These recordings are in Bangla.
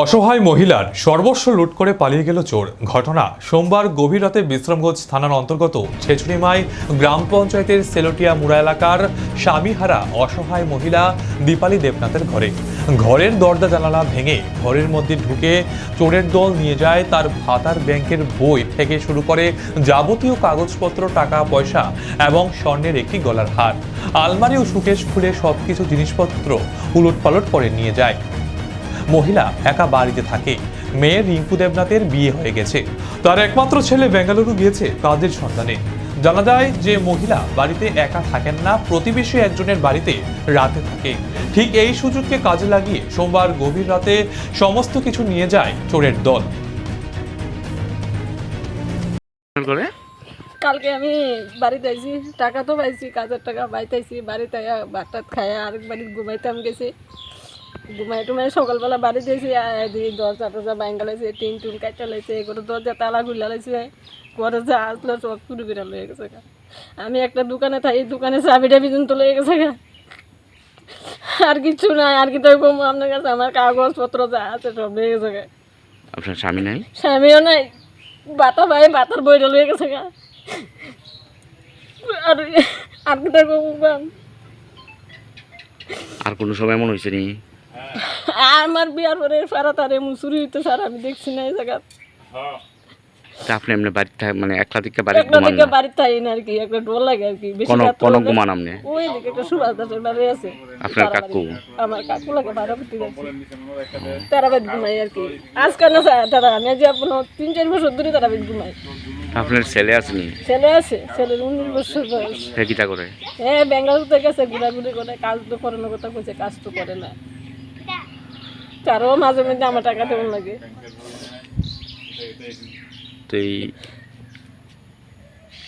অসহায় মহিলার সর্বস্ব লুট করে পালিয়ে গেল চোর। ঘটনা সোমবার গভীর রাতে বিশ্রামগঞ্জ থানার অন্তর্গত ছেচুরিমাই গ্রাম পঞ্চায়েতের সেলোটিয়া মুড়া এলাকার স্বামীহারা অসহায় মহিলা দীপালি দেবনাথের ঘরে। ঘরের দরজা জানালা ভেঙে ঘরের মধ্যে ঢুকে চোরের দল নিয়ে যায় তার ভাতার ব্যাংকের বই থেকে শুরু করে যাবতীয় কাগজপত্র, টাকা, পয়সা এবং স্বর্ণের একটি গলার হার। আলমারি ও সুকেশ খুলে সবকিছু জিনিসপত্র উলটপালট করে নিয়ে যায়। মহিলা একা বাড়িতে থাকে। মেয়ে রিঙ্কু দেবনাথের বিয়ে হয়ে গেছে। তার একমাত্র ছেলে বেঙ্গালুরু গিয়েছে কাজের সন্ধানে। জানা যায় যে মহিলা বাড়িতে একা থাকেন না প্রতিবেশী একজনের বাড়িতে রাতে থাকে। ঠিক এই সুযোগকে কাজে লাগিয়ে সোমবার গভীর রাতে সমস্ত কিছু নিয়ে যায় চোরের দল। করে? কালকে আমি বাড়িতে আইছি টাকা তো পাইছি কাজের টাকা বাইতে আইছি বাড়িতে ভাত টাত খাইয়া আরেক বাড়ি ঘুমাইতাম গেছি। ঘুমাই টুমাই সকালবেলা এসে দিই দরজা টরজা বাইঙ্গা লাইছে টিন টুন কাটা লাইছে এগুলো দরজা তালা খুলে লাইছে পরে যা আসলো সব চুরি বিড়াল হয়ে গেছে। আমি একটা দোকানে থাকি দোকানে চাবি টাবি তো লেগে গেছে গা। আর কিছু নাই আর কি তো আপনার কাছে আমার কাগজপত্র যা আছে সব লেগে গেছে। আপনার স্বামী নাই স্বামীও নাই বাতা ভাই বাতার বইটা লয়ে গেছে আর আর কি তার আর কোনো সময় এমন হয়েছে নি আমার বিয়ার পরে সারা তারে মুসুরি হইতে স্যার আমি দেখছি না এই জায়গা তা আপনি এমনি বাড়িতে থাক- মানে একলা দিকে একটা ঘুমান দিকে না? বাড়িতে থাকি না আর কি একটা ডোর লাগে আর কি। বেশি কোনো রাত কোনো হলে- ঘুমান আপনি? ওই দিকে একটা সুভাষ দাসের বাড়ি আছে। আপনার তারা কাকু? বাড়ি। আমার কাকু লাগে ভাড়া করতে যাচ্ছি। তারা বাড়ি ঘুমাই আর কি। আজকাল না স্যার তারা আমি যে আপনার তিন চার বছর ধরে তারা বাড়ি ঘুমাই। আপনার ছেলে আসেনি ছেলে আছে ছেলের উনিশ বছর বয়স। সে কিটা করে? হ্যাঁ গেছে ঘুরাঘুরি করে কাজ তো করে না কথা কইছে কাজ তো করে না। তারও মাঝে মাঝে আমার টাকা দেওয়ার লাগে। তো এই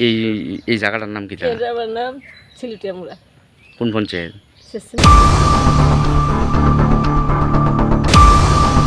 এই এই জায়গাটার নাম কি আমার নাম সিলিটিয়া মুড়া কোন পঞ্চায়েত?